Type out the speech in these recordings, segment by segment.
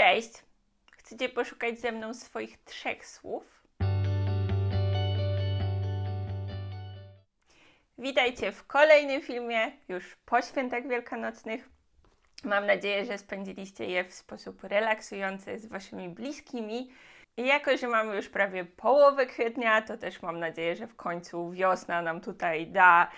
Cześć! Chcecie poszukać ze mną swoich trzech słów? Witajcie w kolejnym filmie, już po świętach wielkanocnych. Mam nadzieję, że spędziliście je w sposób relaksujący z waszymi bliskimi. I jako, że mamy już prawie połowę kwietnia, to też mam nadzieję, że w końcu wiosna nam tutaj da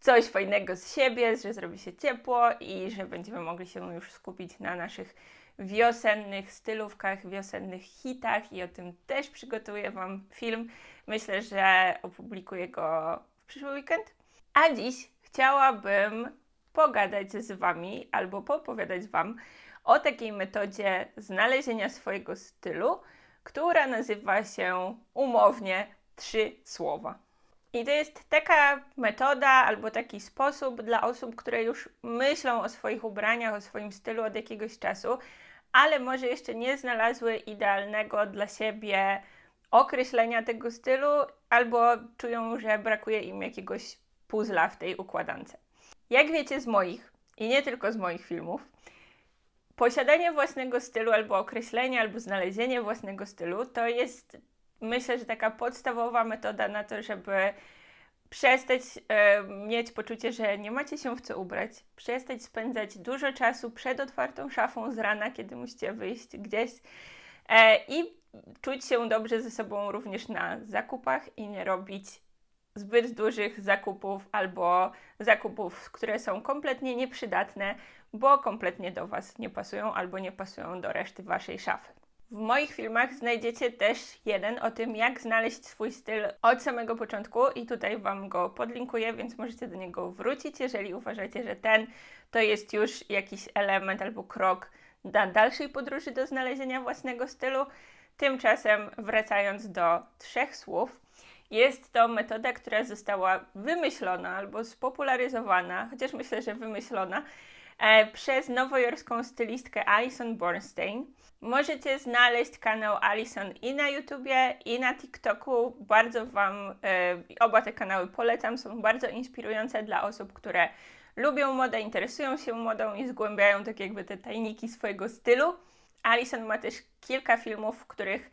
coś fajnego z siebie, że zrobi się ciepło i że będziemy mogli się już skupić na naszych wiosennych stylówkach, wiosennych hitach i o tym też przygotuję Wam film. Myślę, że opublikuję go w przyszły weekend. A dziś chciałabym pogadać z Wami albo popowiadać Wam o takiej metodzie znalezienia swojego stylu, która nazywa się umownie trzy słowa. I to jest taka metoda albo taki sposób dla osób, które już myślą o swoich ubraniach, o swoim stylu od jakiegoś czasu, ale może jeszcze nie znalazły idealnego dla siebie określenia tego stylu, albo czują, że brakuje im jakiegoś puzla w tej układance. Jak wiecie z moich, i nie tylko z moich filmów, posiadanie własnego stylu, albo określenie, albo znalezienie własnego stylu to jest, myślę, że taka podstawowa metoda na to, żeby przestać e, mieć poczucie, że nie macie się w co ubrać, przestać spędzać dużo czasu przed otwartą szafą z rana, kiedy musicie wyjść gdzieś e, i czuć się dobrze ze sobą również na zakupach i nie robić zbyt dużych zakupów albo zakupów, które są kompletnie nieprzydatne, bo kompletnie do Was nie pasują albo nie pasują do reszty Waszej szafy. W moich filmach znajdziecie też jeden o tym, jak znaleźć swój styl od samego początku i tutaj Wam go podlinkuję, więc możecie do niego wrócić, jeżeli uważacie, że ten to jest już jakiś element albo krok dla dalszej podróży do znalezienia własnego stylu. Tymczasem, wracając do trzech słów, jest to metoda, która została wymyślona albo spopularyzowana, chociaż myślę, że wymyślona przez nowojorską stylistkę Alison Bornstein. Możecie znaleźć kanał Alison i na YouTubie, i na TikToku. Bardzo Wam e, oba te kanały polecam. Są bardzo inspirujące dla osób, które lubią modę, interesują się modą i zgłębiają tak jakby te tajniki swojego stylu. Alison ma też kilka filmów, w których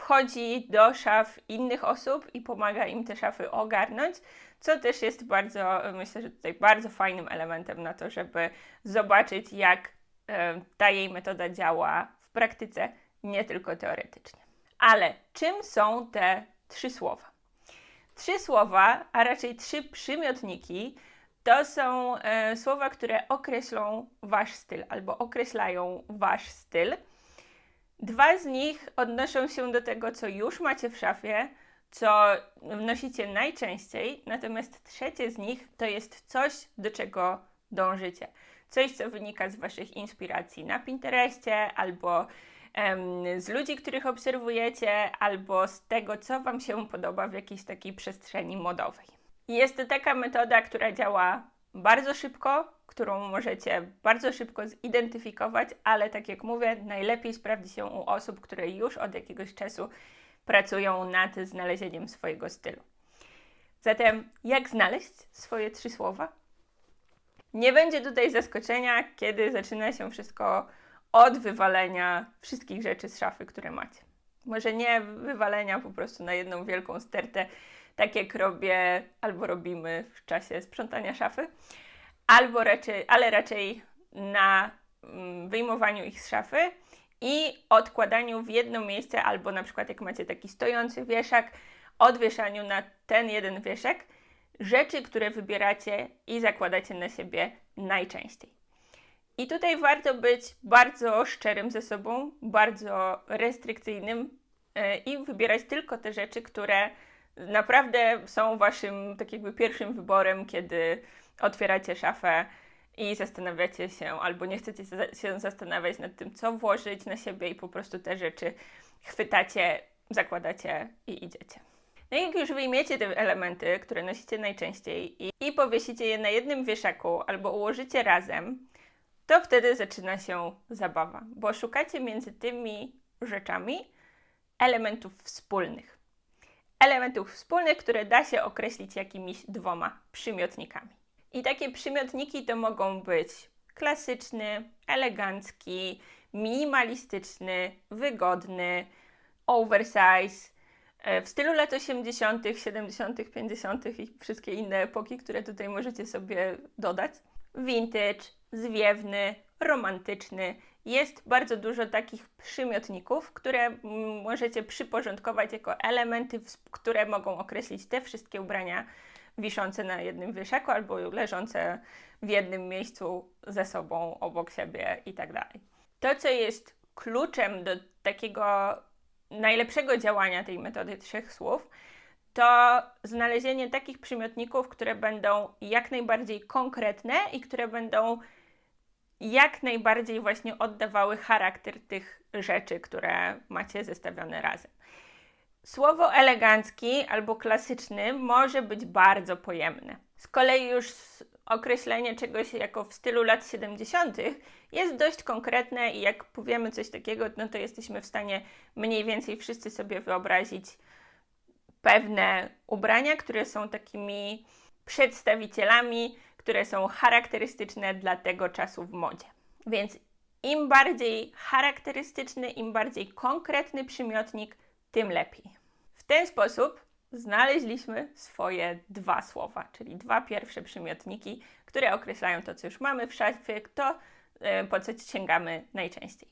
wchodzi do szaf innych osób i pomaga im te szafy ogarnąć, co też jest bardzo, myślę, że tutaj bardzo fajnym elementem na to, żeby zobaczyć, jak e, ta jej metoda działa w praktyce, nie tylko teoretycznie. Ale czym są te trzy słowa? Trzy słowa, a raczej trzy przymiotniki, to są e, słowa, które określą wasz styl albo określają wasz styl. Dwa z nich odnoszą się do tego, co już macie w szafie, co nosicie najczęściej, natomiast trzecie z nich to jest coś, do czego dążycie. Coś, co wynika z Waszych inspiracji na Pinterestie, albo em, z ludzi, których obserwujecie, albo z tego, co Wam się podoba w jakiejś takiej przestrzeni modowej. Jest to taka metoda, która działa bardzo szybko, którą możecie bardzo szybko zidentyfikować, ale tak jak mówię, najlepiej sprawdzi się u osób, które już od jakiegoś czasu pracują nad znalezieniem swojego stylu. Zatem, jak znaleźć swoje trzy słowa? Nie będzie tutaj zaskoczenia, kiedy zaczyna się wszystko od wywalenia wszystkich rzeczy z szafy, które macie. Może nie wywalenia po prostu na jedną wielką stertę, tak jak robię albo robimy w czasie sprzątania szafy, albo raczej, ale raczej na mm, wyjmowaniu ich z szafy i odkładaniu w jedno miejsce, albo na przykład jak macie taki stojący wieszak, odwieszaniu na ten jeden wieszek rzeczy, które wybieracie i zakładacie na siebie najczęściej. I tutaj warto być bardzo szczerym ze sobą, bardzo restrykcyjnym yy, i wybierać tylko te rzeczy, które naprawdę są waszym tak jakby pierwszym wyborem, kiedy otwieracie szafę i zastanawiacie się, albo nie chcecie się zastanawiać nad tym, co włożyć na siebie i po prostu te rzeczy chwytacie, zakładacie i idziecie. No i jak już wyjmiecie te elementy, które nosicie najczęściej i, i powiesicie je na jednym wieszaku albo ułożycie razem, to wtedy zaczyna się zabawa, bo szukacie między tymi rzeczami elementów wspólnych. Elementów wspólnych, które da się określić jakimiś dwoma przymiotnikami. I takie przymiotniki to mogą być klasyczny, elegancki, minimalistyczny, wygodny, oversize, e, w stylu lat 80., 70., 50. i wszystkie inne epoki, które tutaj możecie sobie dodać. Vintage, zwiewny, romantyczny. Jest bardzo dużo takich przymiotników, które możecie przyporządkować jako elementy, które mogą określić te wszystkie ubrania wiszące na jednym wieszaku albo leżące w jednym miejscu ze sobą, obok siebie i tak. To, co jest kluczem do takiego najlepszego działania tej metody trzech słów, to znalezienie takich przymiotników, które będą jak najbardziej konkretne i które będą jak najbardziej właśnie oddawały charakter tych rzeczy, które macie zestawione razem. Słowo elegancki albo klasyczny może być bardzo pojemne. Z kolei już określenie czegoś jako w stylu lat 70. jest dość konkretne i jak powiemy coś takiego, no to jesteśmy w stanie mniej więcej wszyscy sobie wyobrazić pewne ubrania, które są takimi przedstawicielami, które są charakterystyczne dla tego czasu w modzie. Więc im bardziej charakterystyczny, im bardziej konkretny przymiotnik, tym lepiej. W ten sposób znaleźliśmy swoje dwa słowa, czyli dwa pierwsze przymiotniki, które określają to, co już mamy w szafie, to e, po co sięgamy najczęściej.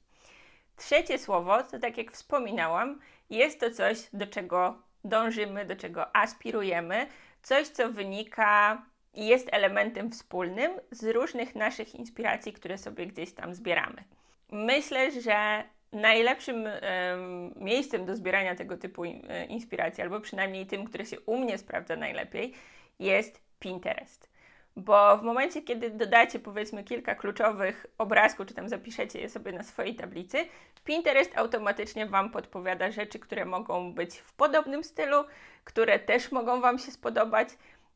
Trzecie słowo, to tak jak wspominałam, jest to coś, do czego dążymy, do czego aspirujemy, coś, co wynika i jest elementem wspólnym z różnych naszych inspiracji, które sobie gdzieś tam zbieramy. Myślę, że najlepszym em, miejscem do zbierania tego typu e, inspiracji, albo przynajmniej tym, które się u mnie sprawdza najlepiej, jest Pinterest. Bo w momencie, kiedy dodacie powiedzmy kilka kluczowych obrazków, czy tam zapiszecie je sobie na swojej tablicy, Pinterest automatycznie Wam podpowiada rzeczy, które mogą być w podobnym stylu, które też mogą Wam się spodobać,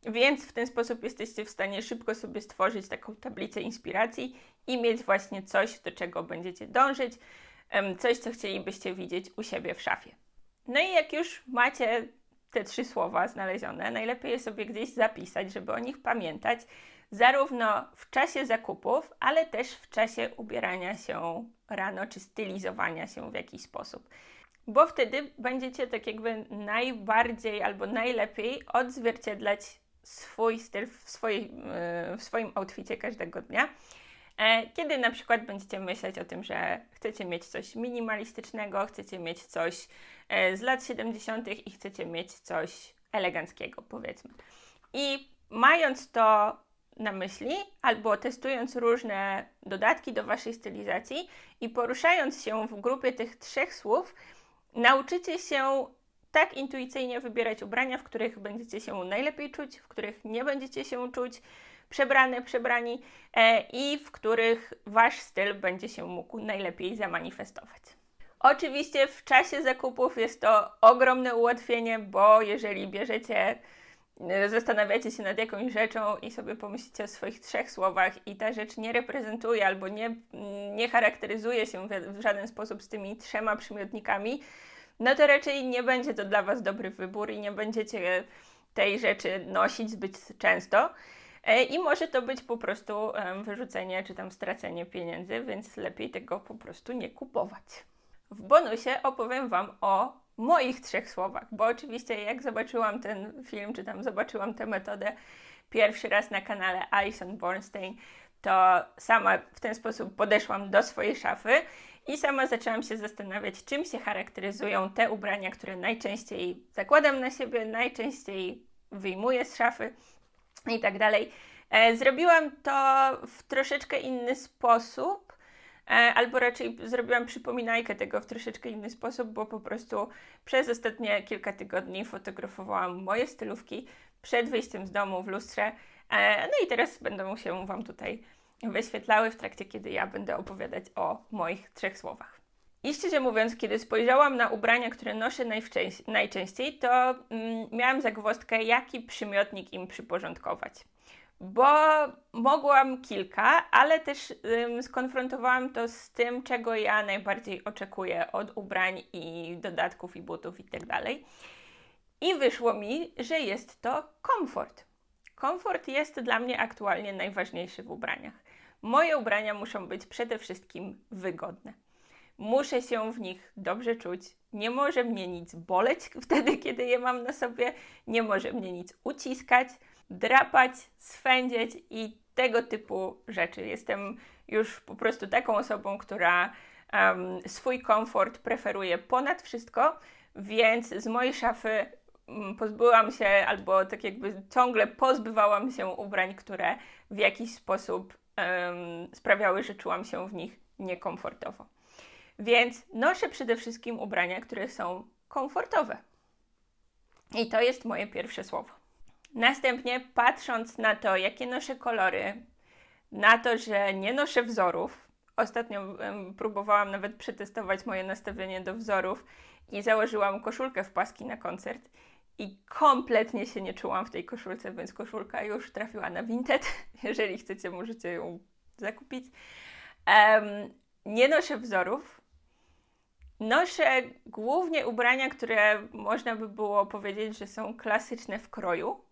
więc w ten sposób jesteście w stanie szybko sobie stworzyć taką tablicę inspiracji i mieć właśnie coś, do czego będziecie dążyć, coś, co chcielibyście widzieć u siebie w szafie. No i jak już macie te trzy słowa znalezione, najlepiej je sobie gdzieś zapisać, żeby o nich pamiętać, zarówno w czasie zakupów, ale też w czasie ubierania się rano czy stylizowania się w jakiś sposób. Bo wtedy będziecie tak jakby najbardziej albo najlepiej odzwierciedlać swój styl w, swojej, yy, w swoim outficie każdego dnia. E, Kiedy na przykład będziecie myśleć o tym, że chcecie mieć coś minimalistycznego, chcecie mieć coś e, z lat 70. i chcecie mieć coś eleganckiego, powiedzmy. I mając to na myśli, albo testując różne dodatki do waszej stylizacji i poruszając się w grupie tych trzech słów, nauczycie się tak intuicyjnie wybierać ubrania, w których będziecie się najlepiej czuć, w których nie będziecie się czuć przebrane, przebrani e, i w których wasz styl będzie się mógł najlepiej zamanifestować. Oczywiście w czasie zakupów jest to ogromne ułatwienie, bo jeżeli bierzecie, e, zastanawiacie się nad jakąś rzeczą i sobie pomyślicie o swoich trzech słowach i ta rzecz nie reprezentuje albo nie, nie charakteryzuje się w, w żaden sposób z tymi trzema przymiotnikami, no to raczej nie będzie to dla Was dobry wybór i nie będziecie tej rzeczy nosić zbyt często. E, I może to być po prostu wyrzucenie czy tam stracenie pieniędzy, więc lepiej tego po prostu nie kupować. W bonusie opowiem Wam o moich trzech słowach, bo oczywiście jak zobaczyłam ten film, czy tam zobaczyłam tę metodę pierwszy raz na kanale Alison Bornstein, to sama w ten sposób podeszłam do swojej szafy i sama zaczęłam się zastanawiać, czym się charakteryzują te ubrania, które najczęściej zakładam na siebie, najczęściej wyjmuję z szafy i tak dalej. E, Zrobiłam to w troszeczkę inny sposób, e, albo raczej zrobiłam przypominajkę tego w troszeczkę inny sposób, bo po prostu przez ostatnie kilka tygodni fotografowałam moje stylówki przed wyjściem z domu w lustrze. E, No i teraz będą się Wam tutaj wyświetlały w trakcie, kiedy ja będę opowiadać o moich trzech słowach. I szczerze mówiąc, kiedy spojrzałam na ubrania, które noszę najczęściej, to mm, miałam zagwozdkę, jaki przymiotnik im przyporządkować. Bo mogłam kilka, ale też ym, skonfrontowałam to z tym, czego ja najbardziej oczekuję od ubrań i dodatków i butów itd. I wyszło mi, że jest to komfort. Komfort jest dla mnie aktualnie najważniejszy w ubraniach. Moje ubrania muszą być przede wszystkim wygodne. Muszę się w nich dobrze czuć. Nie może mnie nic boleć wtedy, kiedy je mam na sobie. Nie może mnie nic uciskać, drapać, swędzieć i tego typu rzeczy. Jestem już po prostu taką osobą, która um, swój komfort preferuje ponad wszystko, więc z mojej szafy um, pozbyłam się, albo tak jakby ciągle pozbywałam się ubrań, które w jakiś sposób um, sprawiały, że czułam się w nich niekomfortowo. Więc noszę przede wszystkim ubrania, które są komfortowe. I to jest moje pierwsze słowo. Następnie, patrząc na to, jakie noszę kolory, na to, że nie noszę wzorów, ostatnio próbowałam nawet przetestować moje nastawienie do wzorów i założyłam koszulkę w paski na koncert i kompletnie się nie czułam w tej koszulce, więc koszulka już trafiła na Vinted. Jeżeli chcecie, możecie ją zakupić. Um, nie noszę wzorów. Noszę głównie ubrania, które można by było powiedzieć, że są klasyczne w kroju.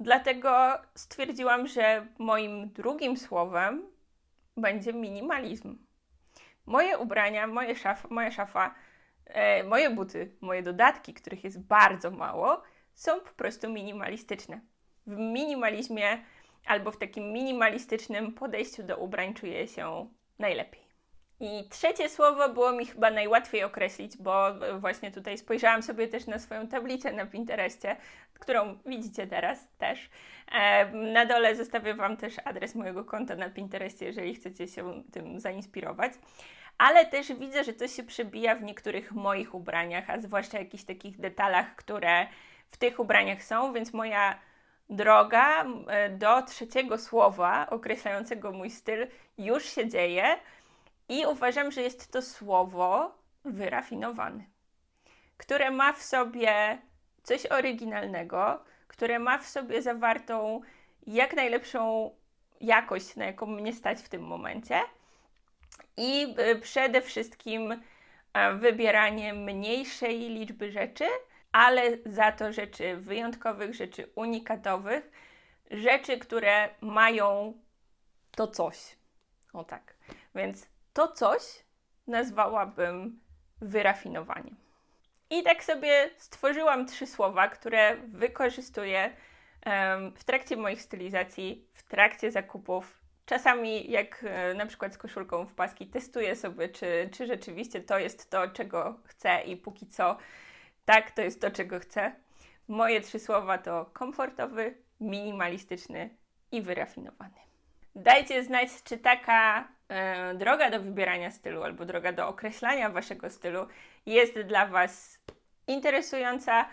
Dlatego stwierdziłam, że moim drugim słowem będzie minimalizm. Moje ubrania, moje szaf, moja szafa, e, moje buty, moje dodatki, których jest bardzo mało, są po prostu minimalistyczne. W minimalizmie albo w takim minimalistycznym podejściu do ubrań czuję się najlepiej. I trzecie słowo było mi chyba najłatwiej określić, bo właśnie tutaj spojrzałam sobie też na swoją tablicę na Pinterestie, którą widzicie teraz też. E, na dole zostawię Wam też adres mojego konta na Pinterestie, jeżeli chcecie się tym zainspirować. Ale też widzę, że to się przebija w niektórych moich ubraniach, a zwłaszcza jakichś takich detalach, które w tych ubraniach są, więc moja droga e, do trzeciego słowa określającego mój styl już się dzieje. I uważam, że jest to słowo wyrafinowany, które ma w sobie coś oryginalnego, które ma w sobie zawartą jak najlepszą jakość, na jaką mnie stać w tym momencie. I y, przede wszystkim e, wybieranie mniejszej liczby rzeczy, ale za to rzeczy wyjątkowych, rzeczy unikatowych, rzeczy, które mają to coś. O tak. Więc to coś nazwałabym wyrafinowaniem. I tak sobie stworzyłam trzy słowa, które wykorzystuję w trakcie moich stylizacji, w trakcie zakupów. Czasami, jak e, na przykład z koszulką w paski, testuję sobie, czy, czy rzeczywiście to jest to, czego chcę, i póki co tak, to jest to, czego chcę. Moje trzy słowa to komfortowy, minimalistyczny i wyrafinowany. Dajcie znać, czy taka droga do wybierania stylu albo droga do określania waszego stylu jest dla Was interesująca.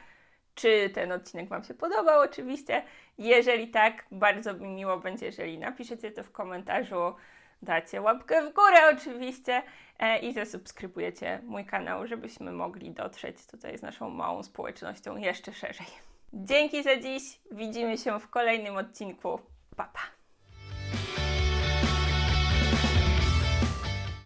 Czy ten odcinek Wam się podobał, oczywiście. Jeżeli tak, bardzo mi miło będzie, jeżeli napiszecie to w komentarzu, dacie łapkę w górę oczywiście e, i zasubskrybujecie mój kanał, żebyśmy mogli dotrzeć tutaj z naszą małą społecznością jeszcze szerzej. Dzięki za dziś. Widzimy się w kolejnym odcinku. Pa, pa.